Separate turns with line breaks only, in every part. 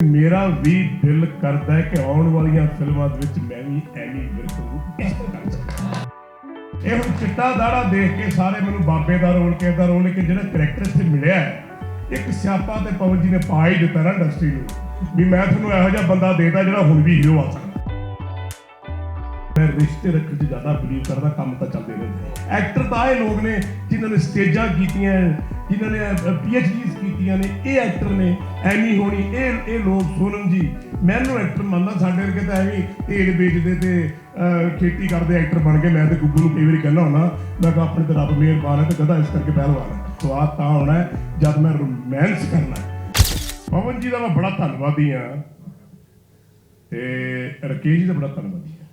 ਮੇਰਾ ਵੀ ਦਿਲ ਕਰਦਾ ਹੈ ਕਿ ਆਉਣ ਵਾਲੀਆਂ ਫਿਲਮਾਂ ਦੇ ਵਿੱਚ ਮੈਂ ਵੀ ਐਨੀ ਵਿਰਕ ਨੂੰ ਇਹ ਹੁਣ ਚਿੱਟਾ ਦਾੜਾ ਦੇਖ ਕੇ ਸਾਰੇ ਮੈਨੂੰ ਬਾਬੇ ਦਾ ਰੋਲ ਕੇ ਦਾ ਰੋਲ ਲੇਕਿਨ ਜਿਹੜਾ ਕਰੈਕਟਰ ਇੱਥੇ ਮਿਲਿਆ ਹੈ, ਇੱਕ ਸਿਆਪਾ ਤੇ ਪਵਨ ਜੀ ਨੇ ਪਾ ਹੀ ਦਿੱਤਾ ਨਾ ਇੰਡਸਟਰੀ ਨੂੰ ਵੀ ਮੈਂ ਤੁਹਾਨੂੰ ਇਹੋ ਜਿਹਾ ਬੰਦਾ ਦੇਤਾ ਜਿਹੜਾ ਹੁਣ ਵੀ ਹੀਰੋ ਆ ਸਕਦਾ। ਮੈਂ ਰਿਸ਼ਤੇ ਰੱਖਣ 'ਚ ਜ਼ਿਆਦਾ ਬਲੀਵ ਕਰਦਾ ਕੰਮ ਤਾਂ ਚੱਲਦੇ ਨੇ। ਐਕਟਰ ਤਾਂ ਇਹ ਲੋਕ ਨੇ ਜਿਨ੍ਹਾਂ ਨੇ ਸਟੇਜਾਂ ਕੀਤੀਆਂ ਜਿਨ੍ਹਾਂ ਨੇ ਪੀਐਚਡੀਜ਼ ਕੀਤੀਆਂ ਨੇ ਇਹ ਐਕਟਰ ਨੇ ਐਨੀ ਹੋਣੀ, ਇਹ ਇਹ ਲੋਕ ਸੋਨਮ ਜੀ। ਮੈਨੂੰ ਐਕਟਰ ਮੰਨਦਾ ਸਾਡੇ ਵਰਗੇ ਤਾਂ ਐਵੇਂ ਢੇੜ ਵੇਚਦੇ ਤੇ ਖੇਤੀ ਕਰਦੇ ਐਕਟਰ ਬਣ ਕੇ ਮੈਂ ਤੇ ਗੁੱਗੂ ਨੂੰ ਕਈ ਵਾਰੀ ਕਹਿੰਦਾ ਹੁੰਦਾ। ਮੈਂ ਕਿਹਾ ਆਪਣੇ ਤੇ ਰੱਬ ਮਿਹਰਬਾਨ ਹੈ ਤੇ ਕਦਾ ਇਸ ਕਰਕੇ ਪਹਿਲਵਾਨ ਹੈ। ਸਵਾਦ ਤਾਂ ਹੋਣਾ ਜਦ ਮੈਂ ਰੋਮਾਂਸ ਕਰਨਾ ਪਵਨ ਜੀ ਦਾ ਮੈਂ ਬੜਾ ਧੰਨਵਾਦੀ ਹਾਂ। ਤੇ ਰਕੇਸ਼ ਜੀ ਦਾ ਬੜਾ ਧੰਨਵਾਦੀ ਹਾਂ।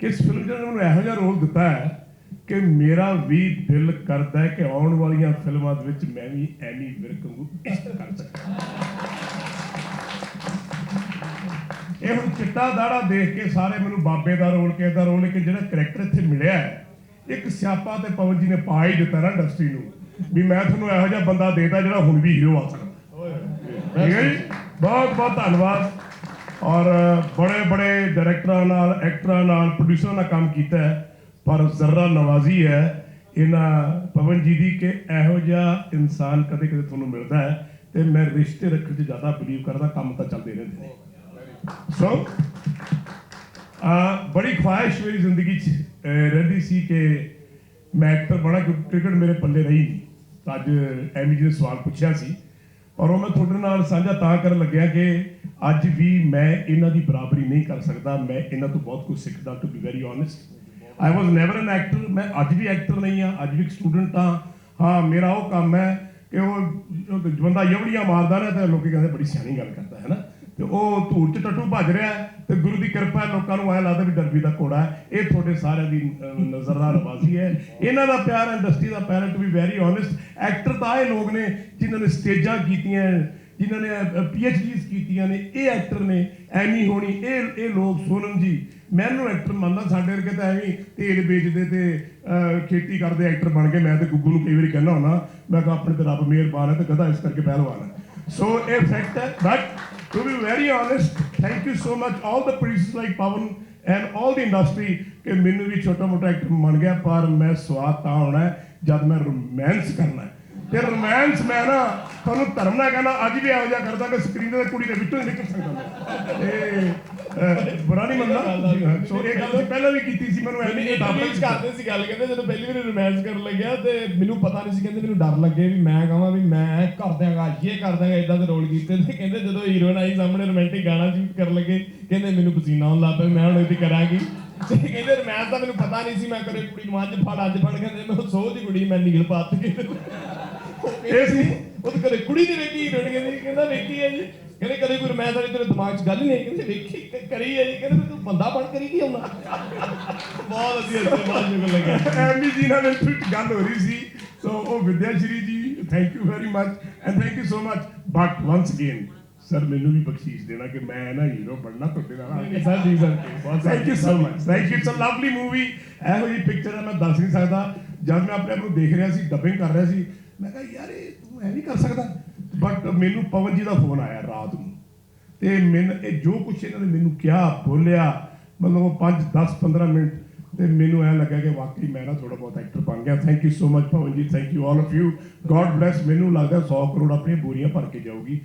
ਕਿਸ ਫਿਲਮ 'ਚ ਮੈਨੂੰ ਇਹੋ ਜਿਹਾ ਰੋਲ ਦਿੱਤਾ ਹੈ? ਕਿ ਮੇਰਾ ਵੀ ਦਿਲ ਕਰਦਾ ਹੈ ਕਿ ਆਉਣ ਵਾਲੀਆਂ ਫਿਲਮਾਂ ਦੇ ਵਿੱਚ ਮੈਂ ਵੀ ਐਨੀ ਵਿਰਕ ਨੂੰ ਐਕਟ ਕਰ ਸਕਾਂ। ਇਹ ਹੁਣ ਚਿੱਟਾ ਦਾੜਾ ਦੇਖ ਕੇ ਸਾਰੇ ਮੈਨੂੰ ਬਾਬੇ ਦਾ ਰੋਲ ਕੇ ਦਾ ਰੋਲ ਲੇਕਿਨ ਜਿਹੜਾ ਕਰੈਕਟਰ ਇੱਥੇ ਮਿਲਿਆ ਹੈ, ਇੱਕ ਸਿਆਪਾ ਤੇ ਪਵਨ ਜੀ ਨੇ ਪਾ ਹੀ ਦਿੱਤਾ ਨਾ ਇੰਡਸਟਰੀ ਨੂੰ ਵੀ ਮੈਂ ਤੁਹਾਨੂੰ ਇਹੋ ਜਿਹਾ ਬੰਦਾ ਦੇਤਾ ਜਿਹੜਾ ਹੁਣ ਵੀ ਹੀਰੋ ਆ ਸਕਦਾ। ਠੀਕ ਹੈ ਜੀ? ਬਹੁਤ ਬਹੁਤ ਧੰਨਵਾਦ। ਔਰ ਬੜੇ ਬੜੇ ਡਾਇਰੈਕਟਰਾਂ ਨਾਲ ਐਕਟਰਾਂ ਨਾਲ ਪ੍ਰੋਡਿਊਸਰਾਂ ਨਾਲ ਕੰਮ ਕੀਤਾ ਹੈ। ਪਰ ਜ਼ਰਾ ਨਵਾਜ਼ੀ ਹੈ। ਇਹਨਾਂ ਪਵਨ ਜੀ ਦੀ ਕਿ ਇਹੋ ਜਿਹਾ ਇਨਸਾਨ ਕਦੇ ਕਦੇ ਤੁਹਾਨੂੰ ਮਿਲਦਾ ਹੈ ਤੇ ਮੈਂ ਰਿਸ਼ਤੇ ਰੱਖਣ 'ਚ ਜ਼ਿਆਦਾ ਬਲੀਵ ਕਰਦਾ, ਕੰਮ ਤਾਂ ਚੱਲਦੇ ਰਹਿੰਦੇ ਨੇ। ਸੋ ਆ ਬੜੀ ਖੁਆਇਸ਼ ਮੇਰੀ ਜ਼ਿੰਦਗੀ 'ਚ ਰਹਿੰਦੀ ਸੀ ਕਿ ਮੈਂ ਐਕਟਰ ਬਣਾ ਕਿਉਂਕਿ ਕ੍ਰਿਕਟ ਮੇਰੇ ਪੱਲੇ ਰਹੀ ਨਹੀਂ ਤਾਂ ਅੱਜ ਐਮੀ ਜੀ ਨੇ ਸਵਾਲ ਪੁੱਛਿਆ ਸੀ। ਔਰ ਉਹ ਮੈਂ ਤੁਹਾਡੇ ਨਾਲ ਸਾਂਝਾ ਤਾਂ ਕਰਨ ਲੱਗਿਆ ਕਿ ਅੱਜ ਵੀ ਮੈਂ ਇਹਨਾਂ ਦੀ ਬਰਾਬਰੀ ਨਹੀਂ ਕਰ ਸਕਦਾ। ਮੈਂ ਇਹਨਾਂ ਤੋਂ ਬਹੁਤ ਕੁਝ ਸਿੱਖਦਾ to be very honest I was never an actor ਮੈਂ ਅੱਜ ਵੀ ਐਕਟਰ ਨਹੀਂ ਆ ਅੱਜ ਵੀ ਇੱਕ ਸਟੂਡੈਂਟ ਆ ਹਾਂ ਮੇਰਾ ਉਹ ਕੰਮ ਹੈ ਕਿ ਉਹ ਬੰਦਾ ਯਵੜੀਆਂ ਮਾਰਦਾ ਨਾ ਤੇ ਲੋਕੀ ਕਹਿੰਦੇ ਬੜੀ ਸਿਆਣੀ ਗੱਲ ਕਰਦਾ ਹੈ ਨਾ? ਤੇ ਉਹ ਧੂੜ ਚ ਟੱਟੂ ਭੱਜ ਰਿਹਾ ਹੈ ਤੇ ਗੁਰੂ ਦੀ ਕਿਰਪਾ ਲੋਕਾਂ ਨੂੰ ਐ ਲੱਗਦਾ ਵੀ ਡਰਬੀ ਦਾ ਘੋੜਾ ਹੈ। ਇਹ ਤੁਹਾਡੇ ਸਾਰਿਆਂ ਦੀ ਅਹ, ਨਜ਼ਰ ਨਾਲ ਨਵਾਜ਼ੀ ਹੈ। ਇਹਨਾਂ ਦਾ ਪਿਆਰ ਇੰਡਸਟਰੀ ਦਾ ਪਿਆਰ to be very honest actor ਤਾਂ ਇਹ ਲੋਕ ਨੇ ਜਿਨ੍ਹਾਂ ਨੇ ਸਟੇਜਾਂ ਕੀਤੀਆਂ। ਜਿਨ੍ਹਾਂ ਨੇ ਪੀਐਚਡੀਜ਼ ਕੀਤੀਆਂ ਨੇ, ਇਹ ਐਕਟਰ ਨੇ ਐਨੀ ਹੋਣੀ, ਇਹ ਇਹ ਲੋਕ ਸੋਨਮ ਜੀ ਮੈਨੂੰ ਐਕਟਰ ਮੰਨਦਾ, ਸਾਡੇ ਵਰਗੇ ਤਾਂ ਐਵੇਂ ਤੇਲ ਵੇਚਦੇ ਤੇ ਖੇਤੀ ਕਰਦੇ ਐਕਟਰ ਬਣ ਕੇ, ਮੈਂ ਤੇ ਗੁੱਗੂ ਨੂੰ ਕਈ ਵਾਰੀ ਕਹਿੰਦਾ ਹੁੰਦਾ, ਮੈਂ ਕਿਹਾ ਆਪਣੇ ਤੇ ਰੱਬ ਮਿਹਰਬਾਨ ਹੈ ਤੇ ਕਦਾ ਇਸ ਕਰਕੇ ਪਹਿਲਵਾਨ ਹੈ। ਸੋ ਇਹ ਫੈਕਟ ਹੈ but to be very honest thank you so much, all the producers like Pawan and all the industry ਕਿ ਮੈਨੂੰ ਵੀ ਛੋਟਾ ਮੋਟਾ ਐਕਟਰ ਬਣ ਗਿਆ, ਪਰ ਮੈਂ ਸਵਾਦ ਤਾਂ ਹੋਣਾ, ਜਦ ਮੈਂ ਰੋਮਾਂਸ ਕਰਨਾ ਤੇ ਰੋਮਾਂਸ ਮੈਂ ਨਾ ਤੁਹਾਨੂੰ ਧਰਮ ਨਾਲ ਕਹਿੰਦਾ ਅੱਜ ਵੀ ਇਹੋ ਜਿਹਾ ਕਰਦਾ ਕਿ ਸਕਰੀਨ ਤੇ ਕੁੜੀ ਦੇ ਵਿੱਚੋਂ ਹੀ ਨਿਕਲ ਸਕਦਾ। ਇਹ ਬੁਰਾ ਨਹੀਂ ਮੰਨਦਾ ਜੀ। ਸੋ ਇਹ ਗੱਲ ਪਹਿਲਾਂ ਵੀ ਕੀਤੀ ਸੀ ਮੈਨੂੰ ਐਵੇਂ
ਇੰਟਰਵਿਊ ਚ ਕਰਦੇ ਸੀ ਗੱਲ ਕਹਿੰਦੇ ਜਦੋਂ ਪਹਿਲੀ ਵਾਰੀ ਰੋਮਾਂਸ ਕਰਨ ਲੱਗਿਆ ਤੇ ਮੈਨੂੰ ਪਤਾ ਨਹੀਂ ਸੀ ਕਹਿੰਦੇ ਮੈਨੂੰ ਡਰ ਲੱਗੇ ਵੀ ਮੈਂ ਕਹਾਂ ਵੀ ਮੈਂ ਕਰ ਦਿਆਂਗਾ ਇਹ ਕਰ ਦਿਆਂਗਾ ਇਦਾਂ ਦੇ ਰੋਲ ਕੀਤੇ ਤੇ ਕਹਿੰਦੇ ਜਦੋਂ ਹੀਰੋਇਨ ਆਈ ਸਾਹਮਣੇ ਰੋਮਾਂਟਿਕ ਗਾਣਾ ਸ਼ੂਟ ਕਰਨ ਲੱਗੇ ਕਹਿੰਦੇ ਮੈਨੂੰ ਪਸੀਨਾ ਆਉਣ ਲੱਗ ਪਿਆ ਮੈਂ ਹੁਣ ਇਹਦੀ ਕਰਾਂਗੀ ਕਹਿੰਦੇ ਰੋਮਾਂਸ ਦਾ ਮੈਨੂੰ ਪਤਾ ਨਹੀਂ ਸੀ ਮੈਂ ਕਰੇ ਕੁੜੀ ਨੂੰ ਅੱਜ ਫੜ ਅੱਜ ਫੜ ਕਹਿੰਦੇ ਮੈਂ ਸੋਹ ਦੀ ਕੁੜੀ ਮੈਂ ਨੀਲ ਪਾਤ ਕੇ ਇਹ ਸੀ ਉਹ ਤਾਂ ਕਦੇ ਕੁੜੀ ਨਹੀਂ ਵੇਖੀ ਹੀਰੋਇਨ ਕਹਿੰਦੀ ਕਹਿੰਦਾ ਵੇਖੀ ਹੈ ਜੀ। ਕਹਿੰਦੇ ਕਦੇ ਕੋਈ ਰੋਮਾਂਸ ਵਾਲੀ ਤੇਰੇ ਦਿਮਾਗ 'ਚ ਗੱਲ ਹੀ ਨਹੀਂ ਕਹਿੰਦੇ ਵੇਖੀ ਕਰੀ ਹੈ ਜੀ। ਕਹਿੰਦੇ ਤੂੰ ਬੰਦਾ ਬਣ ਕਰੀ ਕੀ ਆਉਣਾ ਬਹੁਤ ਵਧੀਆ ਬਹੁਤ ਜੁਗ ਲੱਗਿਆ
ਐਮੀ ਜੀ ਨਾਲ ਨਾਲ ਗੱਲ ਹੋ ਰਹੀ ਸੀ। ਸੋ ਉਹ Vidya Shri ji thank you very much and thank you so much but once again sir ਮੈਨੂੰ ਵੀ ਬਖਸ਼ੀਸ਼ ਦੇਣਾ ਕਿ ਮੈਂ ਨਾ ਹੀਰੋ ਬਣਨਾ ਤੁਹਾਡੇ ਨਾਲ।
ਸਰ ਜੀ ਸਰ ਬਹੁਤ
thank you so much thank you it's a lovely movie ਇਹੋ ਜਿਹੀ ਪਿਕਚਰ ਹੈ ਮੈਂ ਦੱਸ ਨਹੀਂ ਸਕਦਾ। ਜਦ ਮੈਂ ਆਪਣੇ ਆਪ ਨੂੰ ਦੇਖ ਰਿਹਾ ਸੀ ਡਬਿੰਗ ਕਰ ਰਿਹਾ ਸੀ ਮੈਂ ਕਿਹਾ, ਯਾਰ, ਇਹ ਤੂੰ ਐ ਨਹੀਂ ਕਰ ਸਕਦਾ। ਬਟ ਮੈਨੂੰ ਪਵਨ ਜੀ ਦਾ ਫੋਨ ਆਇਆ ਰਾਤ ਨੂੰ। ਤੇ ਮੈਨ, ਇਹ ਜੋ ਕੁਛ ਇਹਨਾਂ ਨੇ ਮੈਨੂੰ ਕਿਹਾ, ਬੋਲਿਆ, ਮਤਲਬ ਉਹ 5 10 15 ਮਿੰਟ, ਤੇ ਮੈਨੂੰ ਐ ਲੱਗਾ ਕਿ ਵਾਕਈ ਮੈਂ ਨਾ ਥੋੜਾ ਬਹੁਤ ਐਕਟਰ ਬਣ ਗਿਆ। Thank you so much Pawan ji thank you all of you God bless ਮੈਨੂੰ ਲੱਗਦਾ 100 ਕਰੋੜ ਆਪਣੀਆਂ ਬੋਰੀਆਂ ਭਰ ਕੇ ਜਾਊਗੀ।